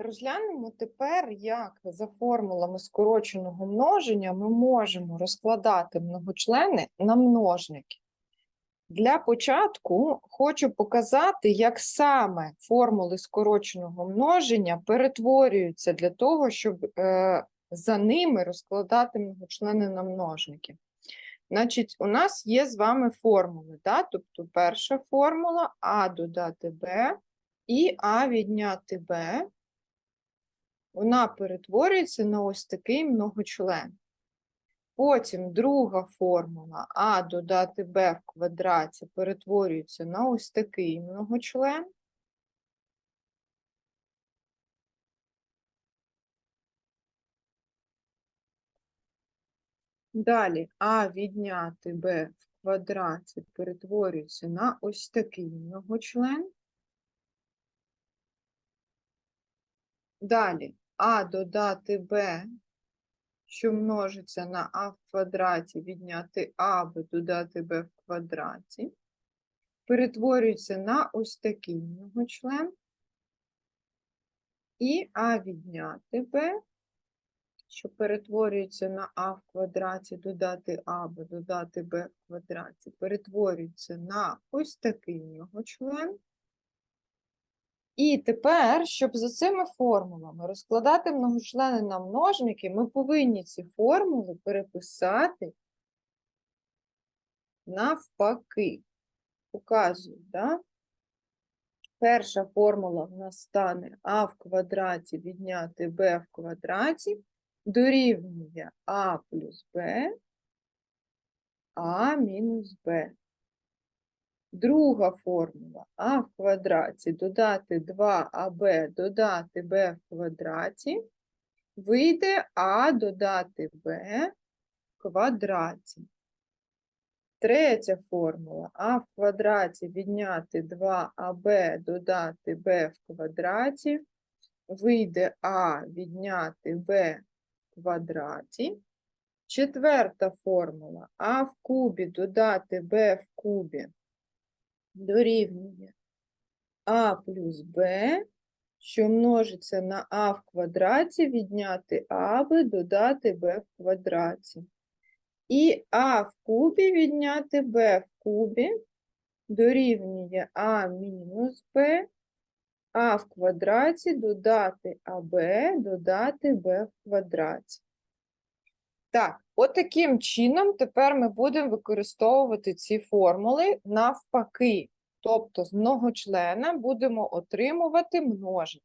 розглянемо тепер, як за формулами скороченого множення ми можемо розкладати многочлени на множники. Для початку хочу показати, як саме формули скороченого множення перетворюються для того, щоб е, за ними розкладати многочлени на множники. Значить, у нас є з вами формули, да? тобто перша формула А додати Б і А відняти Б, вона перетворюється на ось такий многочлен. Потім друга формула А додати Б в квадраті перетворюється на ось такий многочлен. Далі А відняти Б в квадраті перетворюється на ось такий многочлен. Далі А додати Б, що множиться на А в квадраті, відняти А, додати Б в квадраті, перетворюється на ось такий многочлен. І А відняти Б, що перетворюється на А в квадраті, додати А, додати Б в квадраті, перетворюється на ось такий многочлен. І тепер, щоб за цими формулами розкладати многочлени на множники, ми повинні ці формули переписати навпаки. Показую, да? Перша формула в нас стане а в квадраті відняти b в квадраті дорівнює а плюс b, а мінус b. Друга формула а в квадраті додати 2аб додати b в квадраті, вийде а додати b в квадраті. Третя формула а в квадраті відняти 2аб додати b в квадраті, вийде а відняти b в квадраті. Четверта формула а в кубі додати b в кубі дорівнює а плюс b, що множиться на а в квадраті, відняти аб, додати b в квадраті. І а в кубі відняти b в кубі дорівнює а мінус b, а в квадраті додати аб, додати b в квадраті. Так, от таким чином тепер ми будемо використовувати ці формули навпаки. Тобто з многочлена будемо отримувати множити.